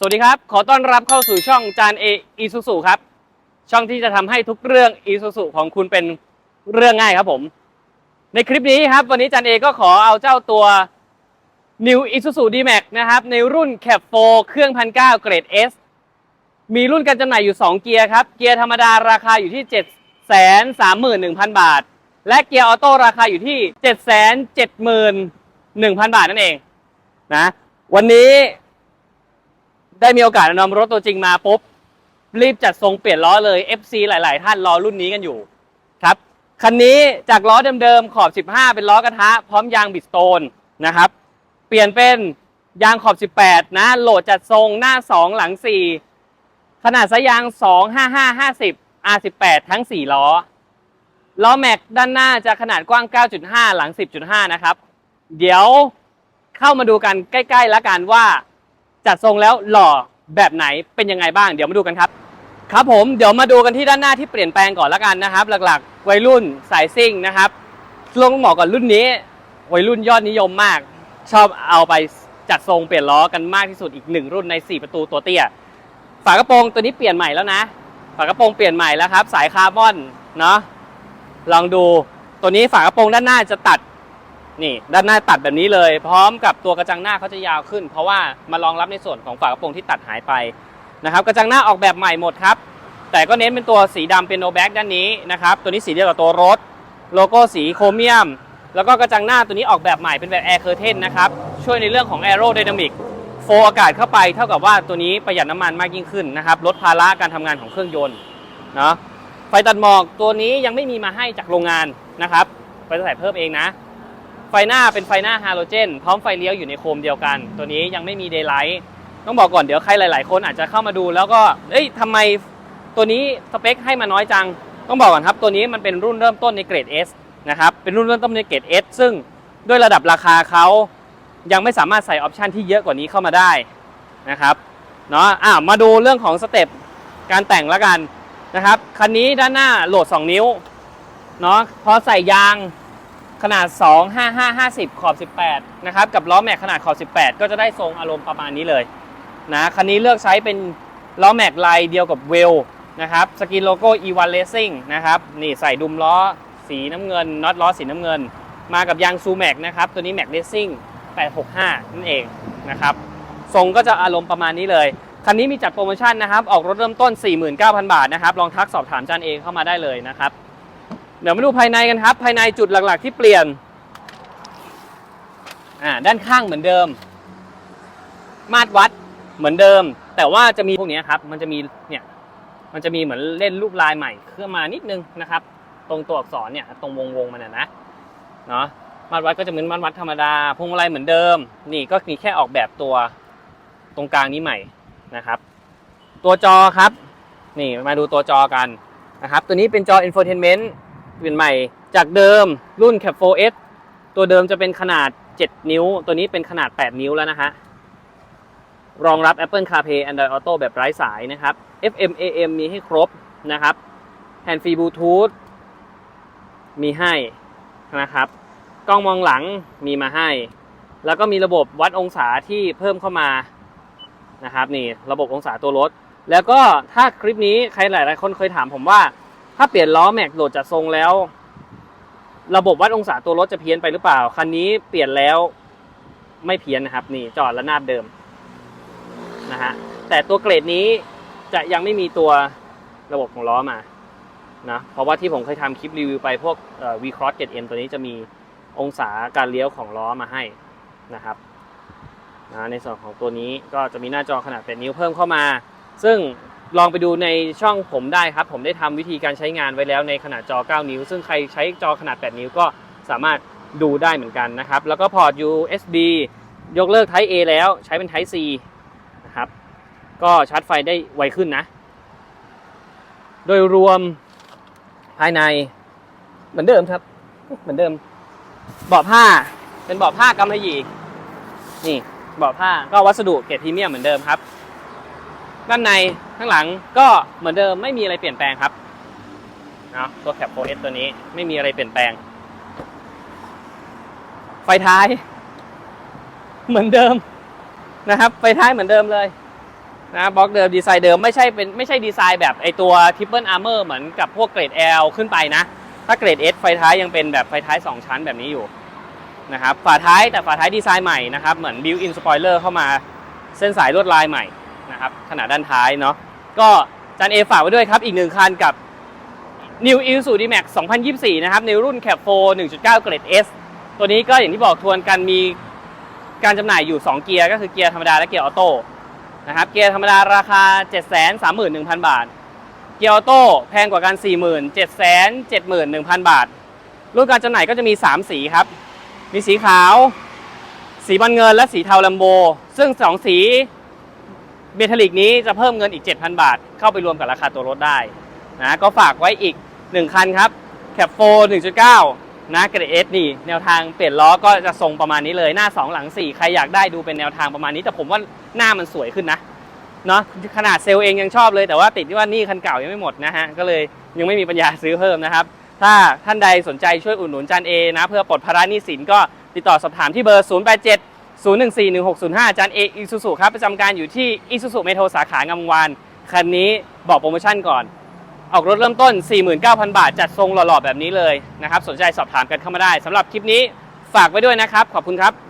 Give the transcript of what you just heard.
สวัสดีครับ ขอต้อนรับเข้าสู่ช่องจานเออีซูซูครับ ช่องที่จะทำให้ทุกเรื่องอีซูซูของคุณเป็นเรื่องง่ายครับผม ในคลิปนี้ครับ วันนี้จานเอก็ขอเอาเจ้าตัว New Isuzu D-Max นะครับ ในรุ่น Cap 4เครื่องพันเเกรด S มีรุ่นกันจำหน่ายอยู่ 2 เกียร์ครับ เกียร์ธรรมดาราคาอยู่ที่ 7 3 1 0 0 0 บาท และเกียร์ออโต้ราคาอยู่ที่ 7 7 1 0 0 0 บาทนั่นเองนะวันนี้ ได้มีโอกาสนำรถตัวจริงมาปุ๊บรีบจัดทรงเปลี่ยนล้อเลย FC หลาย ๆ ท่านรอรุ่นนี้กันอยู่ครับคันนี้จากล้อเดิมๆขอบ 15 เป็นล้อกระทะ พร้อมยางบิดสโตนนะครับเปลี่ยนเป็นยางขอบ 18 นะ โหลดจัดทรงหน้า 2 หลัง 4 ขนาดสายยาง 255 50 R18 ทั้ง 4 ล้อ ล้อแม็กด้านหน้าจะขนาดกว้าง 9.5 หลัง 10.5 นะครับ เดี๋ยวเข้ามาดูกันใกล้ ๆ แล้วกันว่า จัดทรงแล้วหล่อแบบไหนเป็นยังไงบ้างเดี๋ยวมาดูกันครับ ครับผมเดี๋ยวมาดูกันที่ด้านหน้าที่เปลี่ยนแปลงก่อนล้วกันนะครับ หลักๆ วัยรุ่นสายซิ่งนะครับลงเหมาะกับรุ่นนี้ วัยรุ่นยอดนิยมมาก ชอบเอาไปจัดทรงเปลี่ยนล้อกันมากที่สุดอีกหนึ่งรุ่นใน 4 ประตูตัวเตี้ยฝากระโปรงตัวนี้เปลี่ยนใหม่แล้วนะ ฝากระโปรงเปลี่ยนใหม่แล้วครับ สายคาร์บอนเนาะลองดูตัวนี้ฝากระโปรงด้านหน้าจะตัด นี่ด้านหน้าตัดแบบนี้เลย พร้อมกับตัวกระจังหน้าเขาจะยาวขึ้น เพราะว่ามารองรับในส่วนของฝากระโปรงที่ตัดหายไปนะครับกระจังหน้าออกแบบใหม่หมดครับ แต่ก็เน้นเป็นตัวสีดำเป็นโนแบ็กด้านนี้นะครับตัวนี้สีเดียวกับตัวรถ โลโก้สีโครเมียม แล้วก็กระจังหน้าตัวนี้ออกแบบใหม่เป็นแบบแอร์เคอร์เทนนะครับช่วยในเรื่องของแอโร d y นามิกโฟอากาศเข้าไปเท่ากับว่าตัวนี้ประหยัดน้ำมันมากยิ่งขึ้นนะครับลดภาระการทำงานของเครื่องยนต์เนาะไฟตัดหมอกตัวนี้ยังไม่มีมาให้จากโรงงานนะครับไปใส่เพิ่มเองนะ ไฟหน้าเป็นไฟหน้าฮาโลเจนพร้อมไฟเลี้ยวอยู่ในโคมเดียวกัน ตัวนี้ยังไม่มีเดย์ไลท์ต้องบอกก่อนเดี๋ยวใครหลาย ๆ คนอาจจะเข้ามาดูแล้วก็เอ้ยทำไมตัวนี้สเปคให้มาน้อยจัง ต้องบอกก่อนครับ ตัวนี้มันเป็นรุ่นเริ่มต้นในเกรด S นะครับเป็นรุ่นเริ่มต้นในเกรด S ซึ่งด้วยระดับราคาเขายังไม่สามารถใส่ออปชันที่เยอะกว่านี้เข้ามาได้นะครับเนาะอะมาดูเรื่องของสเต็ปการแต่งแล้วกันนะครับคันนี้ด้านหน้าโหลด 2 นิ้วเนาะพอใส่ยาง ขนาด 2 5 5 50 ขอบ 18 นะครับ กับล้อแม็กขนาดขอบ 18 ก็จะได้ทรงอารมณ์ประมาณนี้เลยนะคันนี้เลือกใช้เป็นล้อแม็กลายเดียวกับเวลนะครับสกินโลโก้ E1 Racing นะครับนี่ใส่ดุมล้อสีน้ำเงินน็อตล้อสีน้ำเงิน มากับยางซูแม็กนะครับ ตัวนี้แม็กเลสซิ่ง865 นั่นเองนะครับทรงก็จะอารมณ์ประมาณนี้เลย คันนี้มีจัดโปรโมชั่นนะครับ ออกรถเริ่มต้น 49,000 บาทนะครับ ลองทักสอบถามจานเองเข้ามาได้เลยนะครับ เดี๋ยวมาดูภายในกันครับ ภายในจุดหลักๆที่เปลี่ยน อ่า ด้านข้างเหมือนเดิม มาตรวัดเหมือนเดิม แต่ว่าจะมีพวกนี้ครับ มันจะมีเนี่ย มันจะมีเหมือนเล่นรูปลายใหม่ขึ้นมานิดนึงนะครับ ตรงตัวอักษรเนี่ย ตรงวงวงมันนะนะ เนาะมาตรวัดก็จะเหมือนมาตรวัดธรรมดา พวงมาลัยเหมือนเดิม นี่ก็มีแค่ออกแบบตัวตรงกลางนี้ใหม่นะครับ ตัวจอครับ นี่มาดูตัวจอกันนะครับ ตัวนี้เป็นจอ infotainment เปลี่ยนใหม่ จากเดิมรุ่น Cap 4S ตัวเดิมจะเป็นขนาด 7 นิ้ว ตัวนี้เป็นขนาด 8 นิ้วแล้วนะฮะ รองรับ Apple CarPlay Android Auto แบบไร้สายนะครับ FM AM มีให้ครบนะครับ Hand Free Bluetooth มีให้นะครับ กล้องมองหลังมีมาให้ แล้วก็มีระบบวัดองศาที่เพิ่มเข้ามานะครับนี่ระบบองศาตัวรถ แล้วก็ถ้าคลิปนี้ใครหลาย ๆ คนเคยถามผมว่า ถ้าเปลี่ยนล้อแม็กโหลดจากทรงแล้ว ระบบวัดองศาตัวรถจะเพี้ยนไปหรือเปล่า คันนี้เปลี่ยนแล้วไม่เพี้ยนนะครับ นี่จอดระนาบเดิมนะฮะแต่ตัวเกรดนี้จะยังไม่มีตัวระบบของล้อมานะเพราะว่าที่ผมเคยทำคลิปรีวิวไปพวกเอ่อ V-Cross 7M ตัวนี้จะมีองศาการเลี้ยวของล้อมาให้นะครับนะในส่วนของตัวนี้ก็จะมีหน้าจอขนาด8นิ้วเพิ่มเข้ามา ซึ่ง ลองไปดูในช่องผมได้ครับ ผมได้ทำวิธีการใช้งานไว้แล้วในขนาดจอ 9 นิ้ว ซึ่งใครใช้จอขนาด 8 นิ้วก็สามารถดูได้เหมือนกันนะครับ แล้วก็พอร์ต USB ยกเลิก Type A แล้วใช้เป็น Type C นะครับ ก็ชาร์จไฟได้ไวขึ้นนะ โดยรวมภายในเหมือนเดิมครับ เหมือนเดิมเบาะผ้าเป็นเบาะผ้ากำมะหยี่นี่เบาะผ้าก็วัสดุเกรดพรีเมียมเหมือนเดิมครับ ด้านในข้างหลังก็เหมือนเดิมไม่มีอะไรเปลี่ยนแปลงครับเนาะตัวแคปโ 4S ตัวนี้ไม่มีอะไรเปลี่ยนแปลง ไฟท้าย เหมือนเดิมนะครับ ไฟท้ายเหมือนเดิมเลยนะบล็อกเดิมดีไซน์เดิมไม่ใช่เป็นไม่ใช่ดีไซน์แบบไอตัว Triple Armor เมอร์เหมือนกับพวกเกรด L ขึ้นไปนะ ถ้าเกรด S ไฟท้ายยังเป็นแบบไฟท้าย 2 ชั้นแบบนี้อยู่นะครับฝาท้ายแต่ฝาท้ายดีไซน์ใหม่นะครับ เหมือน built in spoiler เข้ามาเส้นสายลวดลายใหม่ นะครับขนาดด้านท้ายเนาะก็จานเอฝากไว้ด้วยครับ อีกหนึ่งคันกับ New Isuzu D-Max 2024 นะครับ ในรุ่น Cap 4 1.9 เกรด S ตัวนี้ก็อย่างที่บอกทวนกันมีการจำหน่ายอยู่ 2 เกียร์ก็คือเกียร์ธรรมดาและเกียร์ออโต้นะครับเกียร์ธรรมดาราคา 731,000 บาท เกียร์ออโต้แพงกว่ากัน 47,71,000 บาท รุ่นการจำหน่ายก็จะมี 3 สีครับ มีสีขาว สีบอลเงินและสีเทาลัมโบ ซึ่ง 2 สี เมทัลลิกนี้จะเพิ่มเงินอีก 7,000 บาท เข้าไปรวมกับราคาตัวรถได้นะก็ฝากไว้อีก 1 คันครับ Cap 4 1.9 นะเกรดเอสนี่ แนวทางเปลี่ยนล้อก็จะทรงประมาณนี้เลยหน้า 2 หลัง 4 ใครอยากได้ดูเป็นแนวทางประมาณนี้ แต่ผมว่าหน้ามันสวยขึ้นนะเนาะขนาดเซลล์เองยังชอบเลยแต่ว่าติดที่ว่านี่คันเก่ายังไม่หมดนะฮะก็เลยยังไม่มีปัญญาซื้อเพิ่มนะครับ ถ้าท่านใดสนใจช่วยอุดหนุนจานเอนะ เพื่อปลดภาระหนี้สินก็ติดต่อสอบถามที่เบอร์ 087 014 1605จานเออิซูซุครับประจำการอยู่ที่อิซูซุเมโทรสาขางามวานคันนี้บอกโปรโมชั่นก่อน ออกรถเริ่มต้น 49,000 บาท จัดทรงหล่อๆแบบนี้เลยนะครับ สนใจสอบถามกันเข้ามาได้สำหรับคลิปนี้ฝากไว้ด้วยนะครับ ขอบคุณครับ